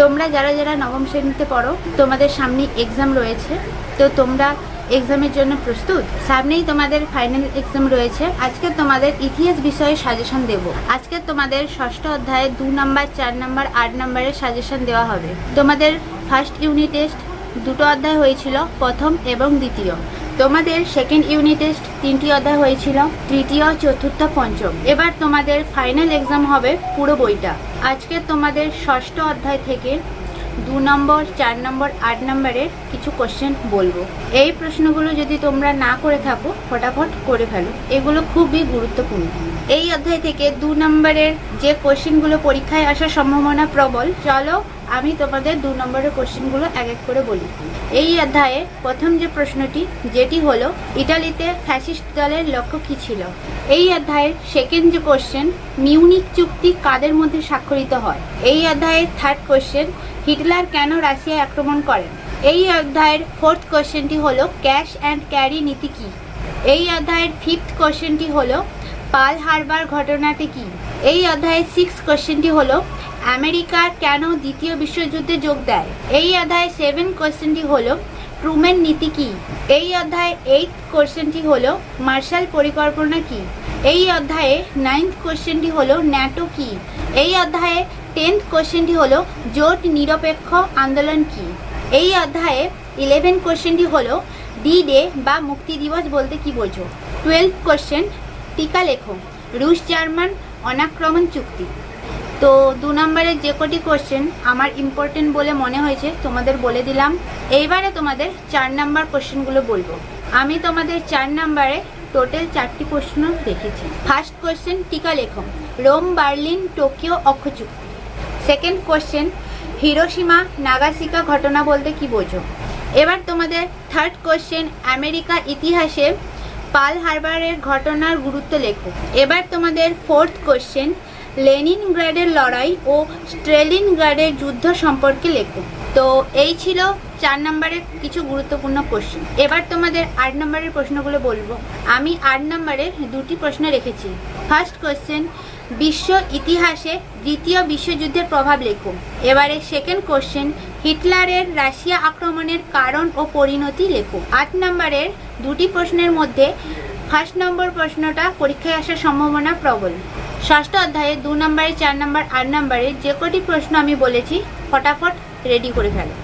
তোমরা যারা যারা নবম শ্রেণীতে পড়ো, তোমাদের সামনে এক্সাম রয়েছে। তো তোমরা এক্সামের জন্য প্রস্তুত? সামনেই তোমাদের ফাইনাল এক্সাম রয়েছে। আজকে তোমাদের ইতিহাস বিষয়ে সাজেশন দেব। আজকে তোমাদের ষষ্ঠ অধ্যায়ে দু নাম্বার, চার নাম্বার, আট নাম্বারের সাজেশন দেওয়া হবে। তোমাদের ফার্স্ট ইউনিট টেস্ট দুটো অধ্যায় হয়েছিল, প্রথম এবং দ্বিতীয়। তোমাদের সেকেন্ড ইউনিট টেস্ট তিনটি অধ্যায় হয়েছিল, তৃতীয়, চতুর্থ, পঞ্চম। এবার তোমাদের ফাইনাল এক্সাম হবে পুরো বইটা। আজকে তোমাদের ষষ্ঠ অধ্যায় থেকে দু নম্বর, চার নম্বর, আট নম্বরের কিছু কোশ্চেন বলব। এই প্রশ্নগুলো যদি তোমরা না করে থাকো, ফটাফট করে ফেলো। এগুলো খুবই গুরুত্বপূর্ণ। এই অধ্যায় থেকে দু নম্বরের যে কোশ্চেনগুলো পরীক্ষায় আসার সম্ভাবনা প্রবল, চলো আমি তোমাদের দু নম্বরের কোশ্চেনগুলো এক এক করে বলি। এই অধ্যায়ে প্রথম যে প্রশ্নটি, যেটি হলো, ইটালিতে ফ্যাসিস্ট দলের লক্ষ্য কী ছিল? এই অধ্যায়ের সেকেন্ড যে কোশ্চেন মিউনিক চুক্তি কাদের মধ্যে স্বাক্ষরিত হয়? এই অধ্যায়ের থার্ড কোশ্চেন হিটলার কেন রাশিয়ায় আক্রমণ করেন? এই অধ্যায়ের ফোর্থ কোশ্চেনটি হলো ক্যাশ অ্যান্ড ক্যারি নীতি কী? এই অধ্যায়ের ফিফথ কোশ্চেনটি হলো পাল হারবার ঘটনাটি কি? এই অধ্যায়ের সিক্স কোশ্চেনটি হলো, আমেরিকা কেন দ্বিতীয় বিশ্বযুদ্ধে যোগ দেয়? এই অধ্যায়ে সেভেন কোশ্চেনটি হলো ট্রুমেন নীতি কি? এই অধ্যায়ে এইট কোশ্চেনটি হলো, মার্শাল পরিকল্পনা কি? এই অধ্যায়ে নাইন্থ কোশ্চেনটি হলো, ন্যাটো কি? এই অধ্যায়ে টেন্থ কোশ্চেনটি হলো, জোট নিরপেক্ষ আন্দোলন কি? এই অধ্যায়ে ইলেভেন কোশ্চেনটি হলো ডি ডে বা মুক্তি দিবস বলতে কি বোঝো? টুয়েলভ কোশ্চেন টিকা লেখো। রুশ, জার্মান, অনাক্রমণ চুক্তি। তো দু নম্বরের যে কটি কোশ্চেন আমার ইম্পর্টেন্ট বলে মনে হয়েছে, তোমাদের বলে দিলাম। এইবারে তোমাদের চার নাম্বার কোশ্চেনগুলো বলব। আমি তোমাদের চার নাম্বারে টোটাল চারটি প্রশ্ন রেখেছি ফার্স্ট কোশ্চেন টিকা লেখো। রোম, বার্লিন, টোকিও অক্ষ চুক্তি সেকেন্ড কোশ্চেন হিরোসীমা নাগাসিকা ঘটনা বলতে কি বোঝো? এবার তোমাদের থার্ড কোশ্চেন আমেরিকা ইতিহাসে পাল হারবারের ঘটনার গুরুত্ব লেখো। এবার তোমাদের ফোর্থ কোশ্চেন লেনিনগ্রাডের লড়াই ও স্ট্রেলিন স্ট্রেলিনগ্রাডের যুদ্ধ সম্পর্কে লেখো। তো এই ছিল চার নম্বরের কিছু গুরুত্বপূর্ণ কোশ্চেন এবার তোমাদের আট নম্বরের প্রশ্নগুলো বলব। আমি আট নম্বরে দুটি প্রশ্ন রেখেছি। ফার্স্ট কোশ্চেন বিশ্ব ইতিহাসে দ্বিতীয় বিশ্বযুদ্ধের প্রভাব লেখো। এবারে সেকেন্ড কোশ্চেন হিটলারের রাশিয়া আক্রমণের কারণ ও পরিণতি লেখো। আট নম্বরের দুটি প্রশ্নের মধ্যে ফার্স্ট নম্বর প্রশ্নটা পরীক্ষায় আসার সম্ভাবনা প্রবল। ষষ্ঠ অধ্যায়ে দু নম্বরে, চার নম্বর, আট নম্বরে যে কটি প্রশ্ন আমি বলেছি, ফটাফট রেডি করে ফেলো।